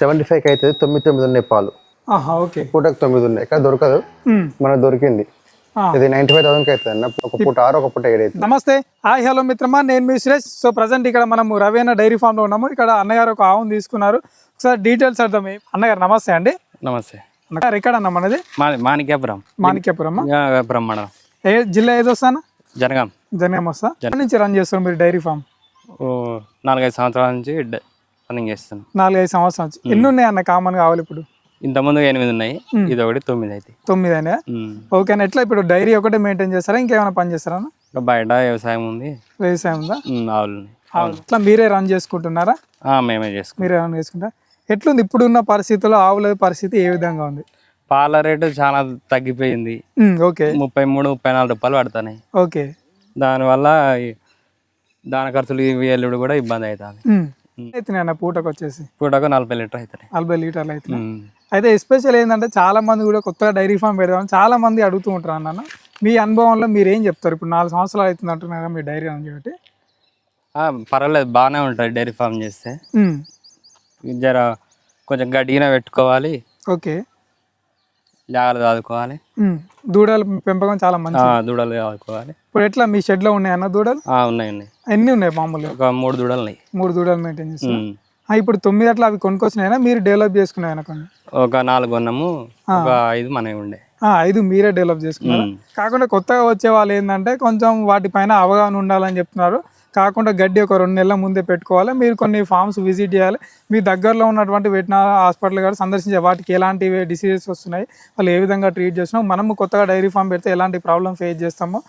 Seventy ఫైవ్కి అవుతుంది తొమ్మిది తొమ్మిది ఉన్నాయి పాలు. ఓకే. పూటకు తొమ్మిది ఉన్నాయి. ఇక్కడ దొరకదు. మనకు దొరికింది. ఇది నైన్టీ ఫైవ్ థౌసండ్కి అవుతుంది అన్న. ఒక పూట ఆరు ఒక పూట ఏడు అవుతుంది. నమస్తే. హాయ్ హలో మిత్రమా. నేను మీ సురేష్. సో ప్రజెంట్ ఇక్కడ మనము రవేణ డైరీ ఫామ్లో ఉన్నాము. ఇక్కడ అన్నగారు ఒక ఆవును తీసుకున్నారు. ఒకసారి డీటెయిల్స్ అర్థం అన్నగారు నమస్తే అండి. నమస్తే. అన్నగారు ఎక్కడ అన్న మనది మాణిక్యాపురం. మాణిక్యపురమ్మ వ్యాపురం మండలం. ఏ జిల్లా ఏదో వస్తానా? జనగాం. జనగాం వస్తా. నుంచి రన్ చేస్తారు మీరు డైరీ ఫామ్ ఓ నాలుగైదు సంవత్సరాల నుంచి రన్నింగ్ చేస్తాను నాలుగైదు సంవత్సరాల నుంచి. ఎన్ని ఉన్నాయి అన్న కామన్ కావాలి ఇప్పుడు? ఇంతకుముందు ఎనిమిది ఉన్నాయి. ఇది ఒకటి తొమ్మిది అయితే. తొమ్మిది అయినా ఓకే అన్న ఎట్లా ఇప్పుడు డైరీ ఒకటే మెయింటైన్ చేస్తారా? ఇంకేమైనా పని చేస్తారా బయట వ్యవసాయం ఉంది. వ్యవసాయం ఉందా? ఆవులు. ఇట్లా మీరే రన్ చేసుకుంటున్నారా? మేమే చేసుకుంటాం. మీరే రన్ చేసుకుంటారా? ఎట్లుంది ఇప్పుడున్న పరిస్థితుల్లో ఆవుల పరిస్థితి ఏ విధంగా ఉంది? పాల రేటు చాలా తగ్గిపోయింది. ఓకే. ముప్పై మూడు ముప్పై నాలుగు రూపాయలు పడుతున్నాయి. ఓకే. దానివల్ల దాని ఖర్చులు ఇవి కూడా ఇబ్బంది అవుతుంది. అవుతున్నాయి పూటకు వచ్చేసి పూటకు నలభై లీటర్ అవుతున్నాయి నలభై లీటర్లు అవుతున్నాయి. అయితే ఎస్పెషల్ ఏంటంటే చాలా మంది కూడా కొత్తగా డైరీ ఫామ్ పెడదామని చాలా మంది అడుగుతూ ఉంటారు అన్న మీ అనుభవంలో మీరు ఏం చెప్తారు? ఇప్పుడు నాలుగు సంవత్సరాలు అవుతుంది అంటున్నారు మీ డైరీ అని చెప్పి. పర్వాలేదు బాగానే ఉంటుంది డైరీ ఫామ్ చేస్తే. జర కొంచెం గడ్డిగా పెట్టుకోవాలి. ఓకే. జాగ్రత్త చదువుకోవాలి ఉమ్, దూడల పెంపకం చాలా మంచి దూడలు చదువుకోవాలి ఇప్పుడు ఎట్లా మీ షెడ్లో ఉన్నాయి అన్న దూడలు? ఉన్నాయి ఉన్నాయి. ఎన్ని ఉన్నాయి మామూలుగా? ఒక మూడు దూడలు ఉన్నాయి మూడు దూడలు మెయింటైన్. ఆ, ఇప్పుడు తొమ్మిది అట్లా అవి కొనుక్కొచ్చినాయనా? మీరు డెవలప్ చేసుకున్నాయన కొన్ని? ఒక నాలుగు కొన్నాము ఒక ఐదు మనవి ఉండే. ఆ, ఐదు మీరే డెవలప్ చేసుకున్నారు. కాకుండా కొత్తగా వచ్చే వాళ్ళు ఏంటంటే కొంచెం వాటిపైన అవగాహన ఉండాలని చెప్తున్నారు. కాకుండా గడ్డి ఒక రెండు నెలల ముందే పెట్టుకోవాలి. మీరు కొన్ని ఫామ్స్ విజిట్ చేయాలి. మీ దగ్గరలో ఉన్నటువంటి వెటనరీ హాస్పిటల్ గారు సందర్శించే వాటికి ఎలాంటి డిసీజెస్ వస్తున్నాయి వాళ్ళు ఏ విధంగా ట్రీట్ చేస్తున్నాం మనము కొత్తగా డైరీ ఫామ్ పెడితే ఎలాంటి ప్రాబ్లమ్ ఫేస్ చేస్తామో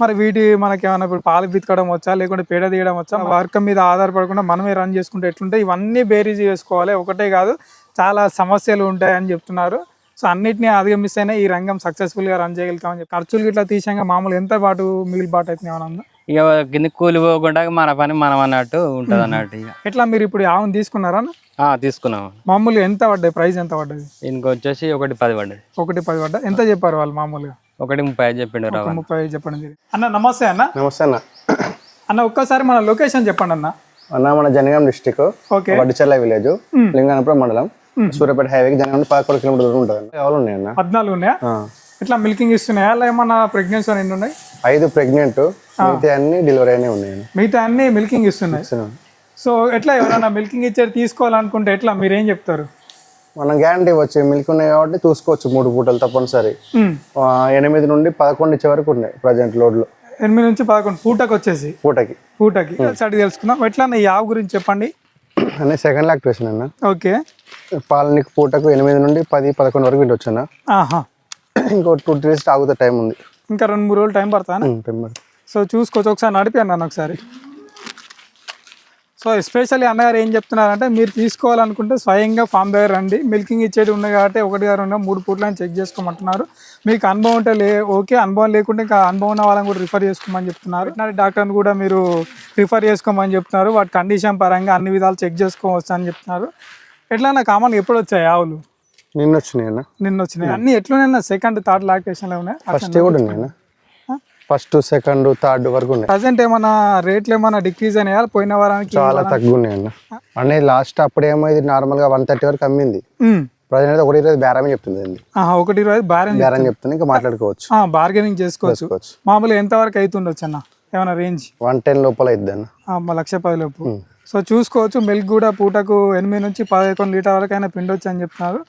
మరి వీటి మనకి ఏమైనా ఇప్పుడు పాలు పితకడం వచ్చా లేకుంటే పేడ తీయడం వచ్చా వర్క్ మీద ఆధారపడకుండా మనమే రన్ చేసుకుంటే ఎట్లుంటే ఇవన్నీ బేరీజ్ చేసుకోవాలి. ఒకటే కాదు చాలా సమస్యలు ఉంటాయని చెప్తున్నారు. సో అన్నిటిని అధిగమిస్తేనే ఈ రంగం సక్సెస్ఫుల్గా రన్ చేయగలుగుతామని చెప్పి. ఖర్చులు ఇట్లా తీసాక మామూలు ఎంత పాటు మిగిలిబాటు అయితే ఏమైనా ఉందా? ఇక కింద కూలి పోకుండా మన పని మనం అన్నట్టు ఉంటుంది అన్నట్టు ఇక. ఎట్లా మీరు ఇప్పుడు ఆవును తీసుకున్నారా తీసుకున్నాము మామూలుగా ఎంత పడ్డాయి? ప్రైస్ ఎంత పడ్డది దీనికి వచ్చేసి ఒకటి పది పడ్డది ఒకటి పది పడ్డా ఎంత చెప్పారు వాళ్ళు మామూలుగా? ఒకటి ముప్పై ఐదు చెప్పిండు ముప్పై ఐదు చెప్పండి. అన్న నమస్తే అన్న. నమస్తే అన్న. అన్న ఒక్కసారి మన లొకేషన్ చెప్పండి అన్న. అన్న మన Jangaon district okay. Vaddichella village Linganapuram mandal Suryapet హైవేకి జనగాం పదకొండు కిలోమీటర్లు దూరం ఉంటుంది ఆవులు పద్నాలుగు ఉన్నాయా? ఆ. ఇట్లా మిల్కింగ్ ఇస్తున్నాయా? అలా ఏమన్నా ప్రెగ్నెన్సీ ఎన్ని ఉన్నాయి? ఐదు ప్రెగ్నెంట్ మిగతా అన్ని డెలివరీ అయినా ఉన్నాయి. మిగతా అన్ని మిల్కింగ్ ఇస్తున్నాయి. సో ఎట్లా ఎవరైనా మిల్కింగ్ ఇచ్చేది తీసుకోవాలనుకుంటే ఎట్లా? మీరేం చెప్తారు? మనం గ్యారంటీ వచ్చి మిల్క్ ఉన్నాయి కాబట్టి చూసుకోవచ్చు మూడు పూటలు తప్పనిసరి. ఎనిమిది నుండి పదకొండు ఇచ్చే వరకు ఉన్నాయి ప్రజెంట్ లోడ్లో ఎనిమిది నుంచి పదకొండు పూటకు వచ్చేసి? పూటకి. పూటకి. స్టడీ తెలుసుకుందాం. ఎట్లా ఈ ఆవు గురించి చెప్పండి. అనే సెకండ్ లాక్టేషన్ అన్న. ఓకే. పాలనికి పూటకు ఎనిమిది నుండి పది పదకొండు వరకు వింటొచ్చు అన్న. ఆహా. ఇంకో టూ డేస్ ఆగుతా టైం ఉంది. ఇంకా రెండు మూడు రోజులు టైం పడతా. సో చూసుకోవచ్చు ఒకసారి నడిపి అన్నాను ఒకసారి. సో ఎస్పెషల్లీ అన్నగారు ఏం చెప్తున్నారంటే మీరు తీసుకోవాలనుకుంటే స్వయంగా ఫామ్ దగ్గర రండి. మిల్కింగ్ ఇచ్చేది ఉన్నాయి కాబట్టి ఒకటి గారు ఉన్న మూడు పూట్లని చెక్ చేసుకోమంటున్నారు. మీకు అనుభవం ఉంటే లే ఓకే అనుభవం లేకుంటే ఇంకా అనుభవం ఉన్న వాళ్ళని కూడా రిఫర్ చేసుకోమని చెప్తున్నారు. డాక్టర్ని కూడా మీరు రిఫర్ చేసుకోమని చెప్తున్నారు. వాటి కండిషన్ పరంగా అన్ని విధాలు చెక్ చేసుకోవచ్చు అని చెప్తున్నారు. ఎట్లా నా కామన్ ఎప్పుడు వచ్చాయి ఆవులు? నిన్న వచ్చినాయి అన్న నిన్న వచ్చినాయి అన్ని ఎట్లున్నాయి సెకండ్ థర్డ్ లాక్టేషన్లో ఉన్నాయి ఫస్ట్ కూడా ఉన్నాయి అన్న ఫస్ట్ సెకండ్ థర్డ్ వరకు ఉన్నాయి. ప్రజెంట్ ఏమన్నా రేట్లు ఏమన్నా డిక్రీజ్ అయినాయా? పోయిన వారానికి చాలా తక్కువ ఉన్నాయి అన్న అనేది లాస్ట్ అప్పుడు ఇది నార్మల్గా వన్ థర్టీ వరకు అమ్మింది. ప్రజెంట్ అయితే ఒకటి ఇరవై బేరమే చెప్తుంది అండి. ఒకటి ఇరవై బారెన్ బేరం చెప్తుంది ఇంకా మాట్లాడుకోవచ్చు. బార్గెనింగ్ చేసుకోవచ్చు. మామూలుగా ఎంత వరకు అవుతుండొచ్చు అన్న ఏమైనా రేంజ్ వన్ టెన్ లోపల అయిద్ది అన్న లక్ష పది లోపు. సో చూసుకోవచ్చు మిల్క్ కూడా పూటకు ఎనిమిది నుంచి పదకొండు లీటర్ వరకు అయినా పిండొచ్చు అని చెప్తున్నారు.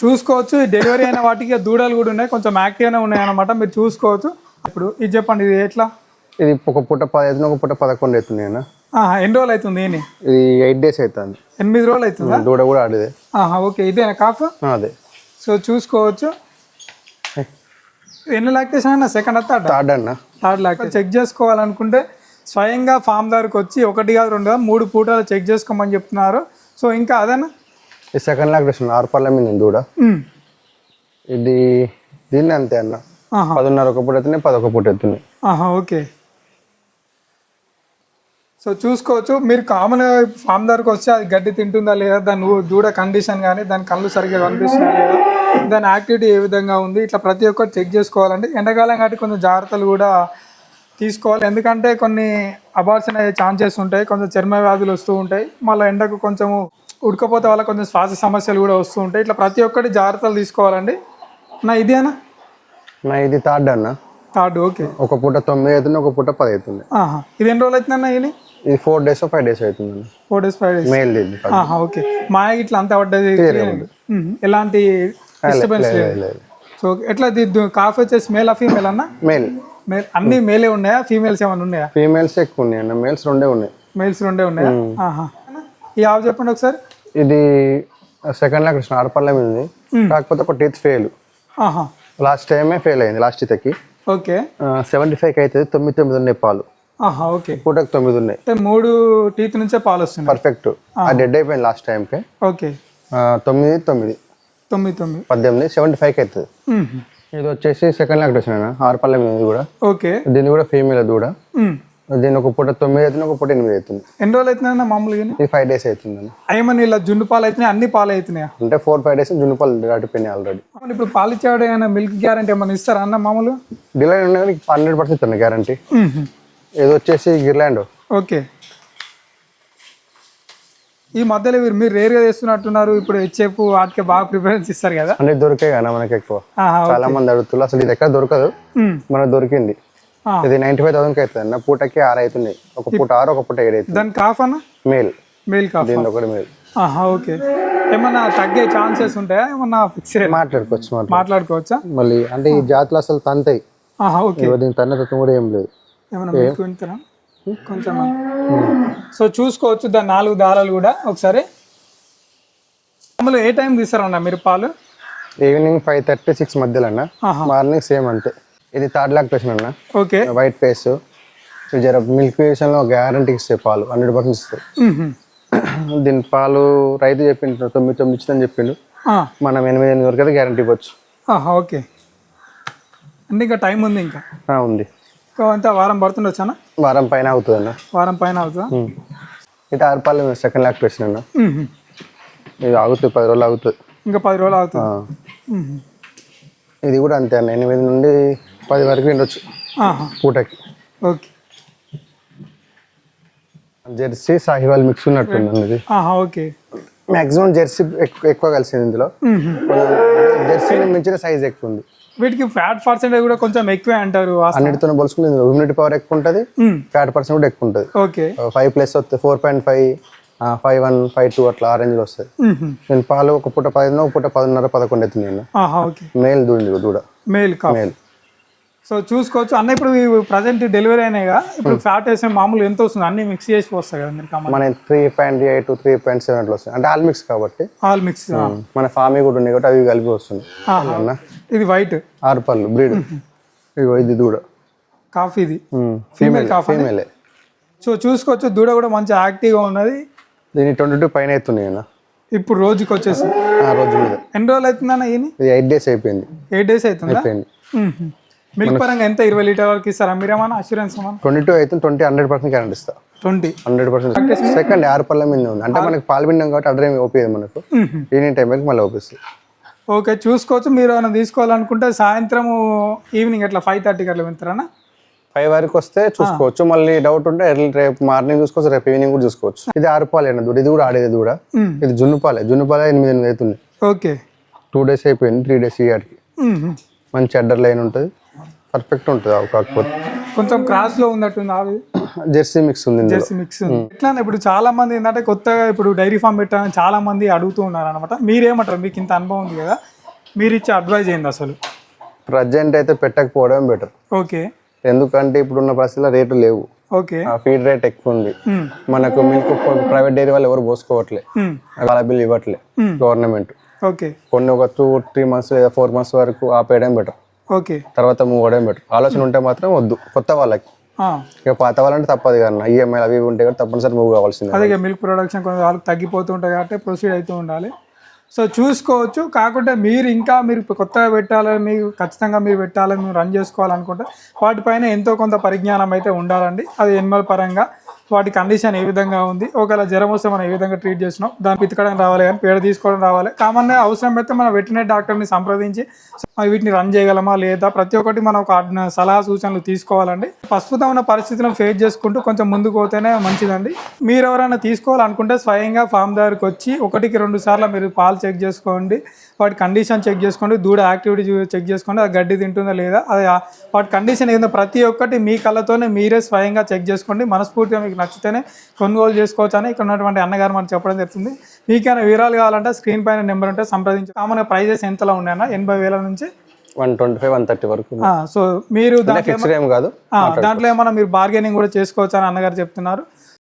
చూసుకోవచ్చు ఈ డెలివరీ అయిన వాటికి దూడలు కూడా ఉన్నాయి. కొంచెం యాక్టివ్గానే ఉన్నాయి అన్నమాట మీరు చూసుకోవచ్చు. ఇప్పుడు ఇది చెప్పండి ఇది ఎట్లా? ఇది ఒక పూట పది అవుతుంది ఒక పూట పదకొండు అవుతుంది అన్న. ఆహా, ఎన్ని రోజులు అవుతుంది ఏని ఇది ఎయిట్ డేస్ అవుతుంది. ఎనిమిది రోజులు అవుతుందా? దూడ కూడా ఆడేదే. ఆహా, ఓకే ఇదేనా కాఫ్? అదే. సో చూసుకోవచ్చు. ఎన్ని లాక్టేషన్ అయినా సెకండ్ థర్డ్ థర్డ్ అన్న. థర్డ్ లాక్టేషన్ చెక్ చేసుకోవాలనుకుంటే స్వయంగా ఫామ్ దగ్గరకు వచ్చి ఒకటి కాదు రెండు కాదు మూడు పూటలు చెక్ చేసుకోమని చెప్తున్నారు. సో ఇంకా అదేనా? ఈ సెకండ్ లాక్టేషన్ ఆరు పళ్ళ మీద ఉంది దూడ ఉమ్. ఇది దీన్ని అంతే అన్న. పదిన్నర ఒక పూట అవుతున్నాయి పదొక పూట అవుతున్నాయి ఆహా ఓకే. సో చూసుకోవచ్చు. మీరు కామన్ ఫామ్ దగ్గరకు వస్తే అది గడ్డి తింటుందా లేదా దాని దూడ కండిషన్ కానీ దాని కళ్ళు సరిగ్గా కనిపిస్తుందా లేదా దాని యాక్టివిటీ ఏ విధంగా ఉంది ఇట్లా ప్రతి ఒక్కటి చెక్ చేసుకోవాలండి ఎండాకాలం కాబట్టి కొంచెం జాగ్రత్తలు కూడా తీసుకోవాలి. ఎందుకంటే కొన్ని అబార్షన్ అయ్యే ఛాన్సెస్ ఉంటాయి కొంచెం చర్మ వ్యాధులు వస్తూ ఉంటాయి. మళ్ళీ ఎండకు కొంచెము ఉడకపోతే వల్ల కొంచెం శ్వాస సమస్యలు కూడా వస్తూ ఉంటాయి. ఇట్లా ప్రతి ఒక్కటి జాగ్రత్తలు తీసుకోవాలండి. నా ఇదేనా నా ఇది థర్డ్ అన్న. Third okay. ఒక పూట తొమ్మిది అవుతుంది ఒక పూట పది అవుతుంది. ఇది ఎన్ని రోజులు అవుతుందన్న ఇది? ఇది ఫోర్ డేస్ ఫైవ్ డేస్ అవుతుంది ఫోర్ డేస్ ఫైవ్ డేస్ ఇది ఆహా ఓకే. మాయ ఇట్లా అంతా పడ్డది ఎలాంటి డిస్టర్బెన్స్ లేదు. లేదు సో ఎట్లా కాఫీ వచ్చేసి మేల్ ఆ ఫీమేల్ అన్న? మేల్ మేల్ అన్ని మేలే ఉన్నాయా? ఫీమేల్స్ ఏమైనా ఉన్నాయా? ఫీమేల్స్ ఎక్కువ ఉన్నాయి అన్న మేల్స్ రెండే ఉన్నాయి. మేల్స్ రెండే ఉన్నాయా? ఆహా. ఈ ఆవు చెప్పండి ఒకసారి. ఇది సెకండ్ లాక్ ఆడపల్లెం ఉంది. కాకపోతే ఒక టీత్ ఫెయిల్ లాస్ట్ టైమే ఫెయిల్ అయింది లాస్ట్ టీతకి ఓకే. సెవెంటీ ఫైవ్కి అవుతుంది తొమ్మిది తొమ్మిది ఉన్నాయి పాలు. ఓకే. పూటకి తొమ్మిది ఉన్నాయి. అంటే మూడు టీత్ నుంచే పాలు వస్తున్నాయి. పర్ఫెక్ట్ ఆ. డెడ్ అయిపోయింది లాస్ట్ టైంకి ఓకే. తొమ్మిది తొమ్మిది. తొమ్మిది తొమ్మిది. పద్దెనిమిది సెవెంటీ ఫైవ్కి అవుతుంది. ఇది వచ్చేసి సెకండ్ లాక్టేషన్ అన్న ఆరుపల్లెం ఇది కూడా. ఓకే. దీన్ని కూడా ఫీమేల్ దూడ ఉమ్. దీని ఒక పూట తొమ్మిది అవుతుంది ఒక పూట ఎనిమిది అవుతుంది. ఎన్ని రోజులు అవుతున్నాయన్న మామూలుగా ఇది ఫైవ్ డేస్ అవుతుంది ఏమన్నా ఇలా జున్ను పాలు అవుతున్నాయి? అన్ని పాలు అవుతున్నాయా? అంటే ఫోర్ ఫైవ్ డేస్ జున్నుపాలు దాటిపోయినాయి ఆల్రెడీ ఇప్పుడు పాలు ఇచ్చేవాడు ఏమైనా మిల్క్ గ్యారంటీ ఏమైనా ఇస్తారా అన్న మామూలుగా డిలే ఉన్నాయి హండ్రెడ్ పర్సెంట్ గ్యారంటీ ఇది వచ్చేసి గిర్లాండ్. ఓకే. ఈ మధ్యలో మీరు మీరు రేర్గా చేస్తున్నట్టున్నారు ఇప్పుడు హెచ్ఎఫ్ వాటికి బాగా ప్రిఫరెన్స్ ఇస్తారు కదా? అన్ని దొరికాయి కదా మనకి ఎక్కువ చాలా మంది అడుగుతున్నారు అసలు ఇది ఎక్కడ దొరకదు మనకు దొరికింది. ఇది నైన్టీ ఫైవ్ థౌసండ్కి అవుతుంది అన్న పూటకి ఆరు అవుతున్నాయి ఒక పూట ఆరు ఒక పూట ఏడు అవుతుంది. దాని కాఫ్ అన్న? మేల్. మెయిల్ కాఫ్ దీని ఒకటి మేల్. ఆహా ఓకే. ఏమన్నా తగ్గే ఛాన్సెస్ ఉంటాయా ఏమన్నా ఫిక్స్ మాట్లాడుకోవచ్చు మాట మాట్లాడుకోవచ్చా? మళ్ళీ అంటే ఈ జాతులు అసలు తంతాయి. ఓకే. దీని తన్న తత్వం కూడా ఏం లేదు. కొంచెం. సో చూసుకోవచ్చు దాని నాలుగు దారాలు కూడా ఒకసారి. మామూలు ఏ టైం తీస్తారన్న మీరు పాలు? ఈవినింగ్ ఫైవ్ థర్టీ సిక్స్ మధ్యలో అన్న. మార్నింగ్ సేమ్ అంతే. ఇది థర్డ్ లాక్టేషన్ అన్న. ఓకే. వైట్ ఫేస్ జర మిల్క్ విషయంలో గ్యారంటీ ఇస్తాయి పాలు హండ్రెడ్ పర్సెంట్ ఇస్తాయి. దీని పాలు రైతు చెప్పిండు తొమ్మిది తొమ్మిది ఇచ్చిందని చెప్పిండు. మనం ఎనిమిది ఎనిమిది వరకు అయితే గ్యారంటీ ఇవ్వచ్చు. ఓకే. అంటే ఇంకా టైం ఉంది ఇంకా? ఉంది. అంతా వారం పడుతుండొచ్చానా? వారం పైన అవుతుంది అన్న వారం పైన అవుతుందా. ఇది ఆరుపాలు సెకండ్ లాక్టేషన్ అన్న. మ్మ్హ. ఇది ఆగుతుంది పది రోజులు ఆగుతుంది. ఇంకా పది రోజులు అవుతుంది ఆ. మ్మ్హ. ఇది కూడా అంతే అన్న ఎనిమిది నుండి పది వరకు ఉండొచ్చు ఆహా. పూటకి. ఓకే. జెర్సీ సాహివాల్ మిక్స్ ఉన్నట్టుంది అన్న ఇది. ఓకే. మాక్సిమం జెర్సీ ఎక్కువ కలిసింది ఇందులో. జెర్సీని మించిన సైజ్ ఎక్కువ ఉంది. వీటికి ఫ్యాట్ పర్సెంటేజ్ కూడా కొంచెం ఎక్కువే అంటారు అన్నిటితో పోల్చుకుంటే హ్యూమిడిటీ పవర్ ఎక్కువ ఉంటుంది. ఫ్యాట్ పర్సెంట్ కూడా ఎక్కువ ఉంటుంది. ఓకే ఫైవ్ ప్లస్ వస్తుంది four point five five one five two అట్లా ఆ రేంజ్లో వస్తుంది. మ్మ్హ. నేను పాలు ఒక పూట పదిహేను ఒక పూట పదిన్నర పదకొండు అవుతుంది నేను మేల్ దూడి. దూడ మేల్ మేల్ సో చూసుకోవచ్చు. అన్న ఇప్పుడు ప్రజెంట్ డెలివరీ అయినాయిగా. ఇప్పుడు ఫ్యాట్ వేసిన మామూలు ఎంత వస్తుంది? అన్ని మిక్స్ చేసి వస్తాయి కదా కమ్మ మన three point eight three point seven అట్లా వస్తుంది అంటే ఆల్ మిక్స్ కాబట్టి. ఆల్ మిక్స్ మన ఫామీ కూడా ఉన్నాయి కాబట్టి అవి కలిపి వస్తుంది అన్న ఇది వైట్ ఆరు పళ్ళు బ్రీడ్. ఇగో ఇది దూడ. కాఫీ ఇది. ఫీమేల్ కాఫ్ ఫీమేలే సో చూసుకోవచ్చు దూడ కూడా మంచి యాక్టివ్గా ఉన్నది. దీని ట్వంటీ టూ పైన అవుతున్నాయి ఇప్పుడు రోజుకి వచ్చేసి. ఆ రోజు మీద. ఎన్ని రోజులు అవుతుందన్న ఇది ఎయిట్ డేస్ అయిపోయింది. ఎయిట్ డేస్ అవుతుందా? అయిపోయింది. మిల్క్ పరంగా ఎంత ఇరవై లీటర్ వరకు ఇస్తారా? మీరేమన్నా అష్యూరెన్స్ ట్వంటీ టూ అయితే ట్వంటీ హండ్రెడ్ పర్సెంట్ గ్యారెంటీ ఇస్తా. ట్వంటీ. Hundred percent. సెకండ్ ఆరు పళ్ళ మీద ఉంది. అంటే మనకి పాలు పిండం కాబట్టి అడ్డర్ ఏమి ఓపేది మనకు. ఈవినింగ్ టైం వరకు మళ్ళీ ఓపిస్తుంది. ఓకే చూసుకోవచ్చు. మీరు ఏమైనా తీసుకోవాలనుకుంటే సాయంత్రం ఈవినింగ్ అట్లా ఫైవ్ థర్టీకి అట్లా వెళ్తారా ఫైవ్ వరకు వస్తే చూసుకోవచ్చు. మళ్ళీ డౌట్ ఉంటే ఎర్లీ రేపు మార్నింగ్ చూసుకోవచ్చు రేపు ఈవినింగ్ కూడా చూసుకోవచ్చు. ఇది ఆరు పాలు అయినా దూడ. ఇది కూడా ఆడేది కూడా ఇది జున్ను పాలే. జున్ను పాలే ఎనిమిది ఎనిమిది అవుతుంది. ఓకే. టూ డేస్ అయిపోయింది త్రీ డేస్ ఆడికి. మంచి అడ్డర్ లైన్ ఉంటుంది. పర్ఫెక్ట్ ఉంటుంది కాకపోతే. కొంచెం క్రాస్లో ఉన్నట్టుంది ఆవి. జెర్సీ మిక్స్ ఉంది జెర్సీ మిక్స్ ఎట్లా ఇప్పుడు చాలా మంది ఏంటంటే కొత్తగా ఇప్పుడు డైరీ ఫామ్ పెట్టాలని చాలా మంది అడుగుతూ ఉన్నారు అనమాట మీరేమంటారు? మీకు ఇంత అనుభవం ఉంది కదా. మీరు ఇచ్చే అడ్వైజ్ ఏంది అసలు? ప్రజెంట్ అయితే పెట్టకపోవడం బెటర్ ఓకే. ఎందుకంటే ఇప్పుడున్న పరిస్థితుల్లో రేటు లేవు. ఓకే. ఆ ఫీడ్ రేట్ ఎక్కువ ఉంది. మనకు మిల్క్ ప్రైవేట్ డైరీ వాళ్ళు ఎవరు పోసుకోవట్లే. వాళ్ళ బిల్ ఇవ్వట్లే. Government okay. కొన్ని ఒక టూ త్రీ మంత్స్ లేదా ఫోర్ మంత్స్ వరకు ఆపేయడం బెటర్ ఓకే. తర్వాత మూవ్ అవ్వడం బెటర్. ఆలోచన ఉంటే మాత్రం వద్దు. కొత్త వాళ్ళకి. ఇక పాత వాళ్ళంటే తప్పదు కదా ఈఎంఐ అవి ఇవి ఉంటాయి కదా తప్పనిసరి మూవ్ కావాల్సిందే. అదే మిల్క్ ప్రొడక్షన్ కొంచెం వాళ్ళకి తగ్గిపోతూ ఉంటాయి కాబట్టి ప్రొసీడ్ అవుతూ ఉండాలి. సో చూసుకోవచ్చు. కాకుంటే మీరు ఇంకా మీరు కొత్తగా పెట్టాలని మీరు ఖచ్చితంగా మీరు పెట్టాలని మీరు రన్ చేసుకోవాలనుకుంటే వాటిపైన ఎంతో కొంత పరిజ్ఞానం అయితే ఉండాలండి. అది ఎనిమల్ పరంగా. వాటి కండిషన్ ఏ విధంగా ఉంది ఒకవేళ జ్వరం వస్తే మనం ఏ విధంగా ట్రీట్ చేసినాం దాన్ని పితకడం రావాలి కానీ పేడ తీసుకోవడం రావాలి. కామన్గా అవసరం అయితే మనం వెటనరీ డాక్టర్ని సంప్రదించి వీటిని రన్ చేయగలమా లేదా ప్రతి ఒక్కటి మనం ఒక సలహా సూచనలు తీసుకోవాలండి. ప్రస్తుతం ఉన్న పరిస్థితులను ఫేస్ చేసుకుంటూ కొంచెం ముందుకు పోతేనే మంచిదండి. మీరు ఎవరైనా తీసుకోవాలనుకుంటే స్వయంగా ఫామ్ దగ్గరికి వచ్చి ఒకటికి రెండు సార్లు మీరు పాలు చెక్ చేసుకోండి. వాటి కండిషన్ చెక్ చేసుకోండి దూడ యాక్టివిటీ చెక్ చేసుకోండి అది గడ్డి తింటుందా లేదా అది వాటి కండిషన్ ఏందో ప్రతి ఒక్కటి మీ కళ్ళతోనే మీరే స్వయంగా చెక్ చేసుకోండి. మనస్ఫూర్తిగా మీకు నచ్చితేనే కొనుగోలు చేసుకోవచ్చు అని ఇక్కడ ఉన్నటువంటి అన్నగారు మనకు చెప్పడం జరుగుతుంది. మీకైనా వివరాలు కావాలంటే స్క్రీన్ పైన నెంబర్ ఉంటే సంప్రదించి. కామన్గా ప్రైజెస్ ఎంతలో ఉన్నాయన్నా ఎనభై వేల నుంచి? One twenty five one thirty వరకు సో మీరు దాంట్లో కాదు. దాంట్లో ఏమన్నా మీరు బార్గెనింగ్ కూడా చేసుకోవచ్చు అని అన్నగారు చెప్తున్నారు.